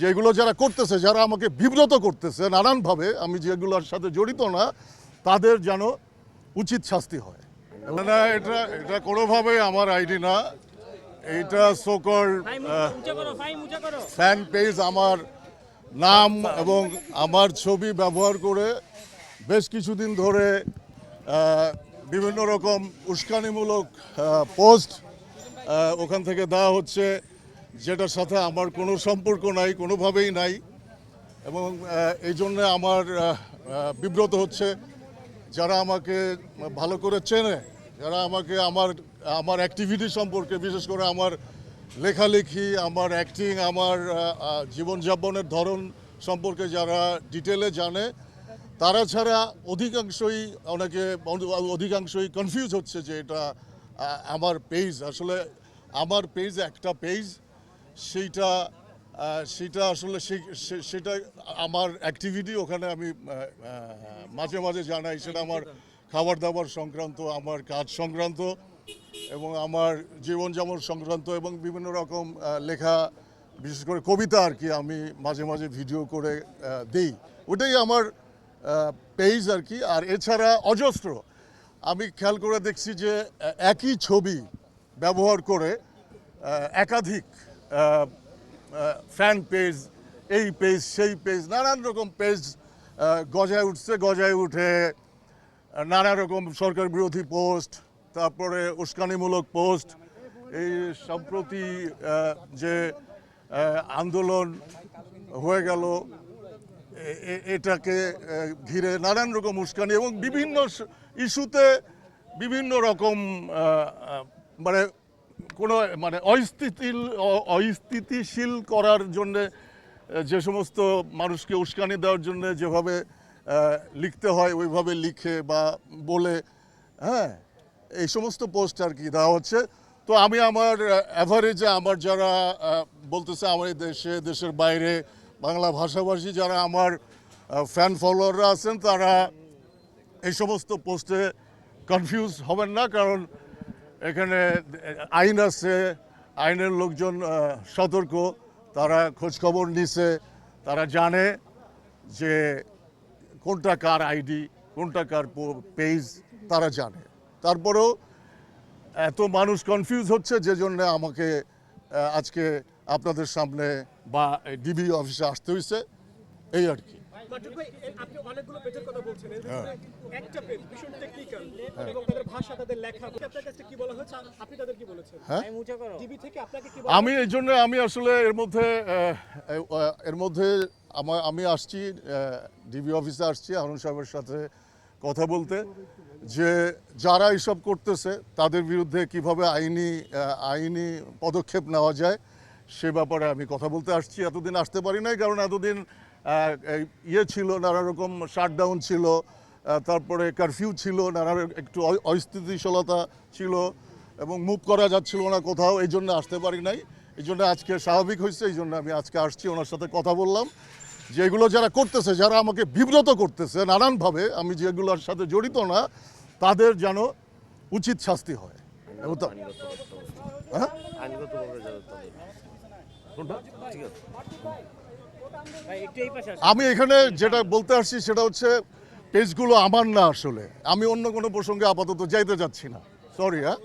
যেগুলো যারা করতেছে যারা আমাকে বিব্রত করতেছে নানানভাবে আমি যেগুলোর সাথে জড়িত না তাদের যেন উচিত শাস্তি হয়। না এটা এটা কোনোভাবে আমার আইডি না। এইটা সোকল ফ্যান পেজ আমার নাম এবং আমার ছবি ব্যবহার করে বেশ কিছুদিন ধরে বিভিন্ন রকম উস্কানিমূলক পোস্ট ওখান থেকে দেওয়া হচ্ছে। যেটার সাথে আমার কোনো সম্পর্ক নাই, কোনোভাবেই নাই। এবং এই জন্যে আমার বিব্রত হচ্ছে। যারা আমাকে ভালো করে চেনে, যারা আমাকে আমার আমার অ্যাক্টিভিটি সম্পর্কে, বিশেষ করে আমার লেখালেখি, আমার অ্যাক্টিং আমার জীবনযাপনের ধরন সম্পর্কে যারা ডিটেলে জানে, তারা ছাড়া অধিকাংশই অনেকে, অধিকাংশই কনফিউজ হচ্ছে যে এটা আমার পেজ আসলে আমার পেজ একটা পেজ সেইটা সেটা আসলে সেটা আমার অ্যাক্টিভিটি ওখানে আমি মাঝে মাঝে জানাই। সেটা আমার খাবার দাবার সংক্রান্ত, আমার কাজ সংক্রান্ত এবং আমার জীবনযাপন সংক্রান্ত এবং বিভিন্ন রকম লেখা, বিশেষ করে কবিতা আর কি আমি মাঝে মাঝে ভিডিও করে দেই। ওটাই আমার পেজ আর কি। আর এছাড়া অজস্র। আমি খেয়াল করে দেখছি যে একই ছবি ব্যবহার করে একাধিক ফ্যান পেজ এই পেজ সেই পেজ নানান রকম পেজ গজায় উঠছে, গজায় উঠে, নানা রকম সরকার বিরোধী পোস্ট তারপরে উস্কানিমূলক পোস্ট এই সম্প্রতি যে আন্দোলন হয়ে গেল এটাকে ঘিরে নানান রকম উস্কানি এবং বিভিন্ন ইস্যুতে বিভিন্ন রকম মানে কোনো মানে অস্থিতিল অস্থিতিশীল করার জন্যে যে সমস্ত মানুষকে উস্কানি দেওয়ার জন্য যেভাবে লিখতে হয়, ওইভাবে লিখে বা বলে হ্যাঁ এই সমস্ত পোস্ট আর কি দেওয়া হচ্ছে। তো আমি আমার অ্যাভারেজে আমার যারা বলতেছে আমার দেশে, দেশের বাইরে, বাংলা ভাষাভাষী যারা আমার ফ্যান ফলোয়াররা আছেন, তারা এই সমস্ত পোস্টে কনফিউজ হবেন না, কারণ এখানে আইন আছে, আইনের লোকজন সতর্ক, তারা খোঁজখবর নিছে, তারা জানে যে কোনটা কার আইডি, কোনটা কার পেজ, তারা জানে। তারপরেও এত মানুষ কনফিউজ হচ্ছে যে জন্য আমাকে আজকে আপনাদের সামনে বা ডিবি অফিসে আসতে হয়েছে এই আর কি। অনেকগুলো পেজের কথা হ্যাঁ। একটা পেজ ভীষণ টেকনিক্যাল এবং তাদের ভাষা তাদের লেখা। আপনার কাছে কি বলা হয়েছে? আপনি তাদের কি বলেছেন? হ্যাঁ? ফাইম উঁচা করো। টিভি থেকে আপনাকে কি আমি এই জন্য আমি আসলে এর মধ্যে এর মধ্যে আমার আমি আসছি ডিবি অফিসে আসছি আনন্দ সাহেবের সাথে কথা বলতে। যে যারা এইসব করতেছে তাদের বিরুদ্ধে কীভাবে আইনি আইনি পদক্ষেপ নেওয়া যায় সে ব্যাপারে আমি কথা বলতে আসছি। এতদিন আসতে পারি নাই কারণ এতদিন ইয়ে ছিল, নানা রকম শাটডাউন ছিল তারপরে কারফিউ ছিল, নানা একটু অস্থিতিশীলতা ছিল এবং মুভ করা যাচ্ছিল না কোথাও, এই জন্য আসতে পারি নাই। এই জন্য আজকে স্বাভাবিক হয়েছে, এই জন্য আমি আজকে আসছি, ওনার সাথে কথা বললাম। যে এগুলো যারা করতেছে, যারা আমাকে বিব্রত করতেছে নানানভাবে, আমি যেগুলোর সাথে জড়িত না, তাদের যেন উচিত শাস্তি হয়। হ্যাঁ? আমি এখানে যেটা বলতে আসছি সেটা হচ্ছে, পেজগুলো আমার না আসলে। আমি অন্য কোনো প্রসঙ্গে আপাতত যাইতে যাচ্ছি না। সরি হ্যাঁ?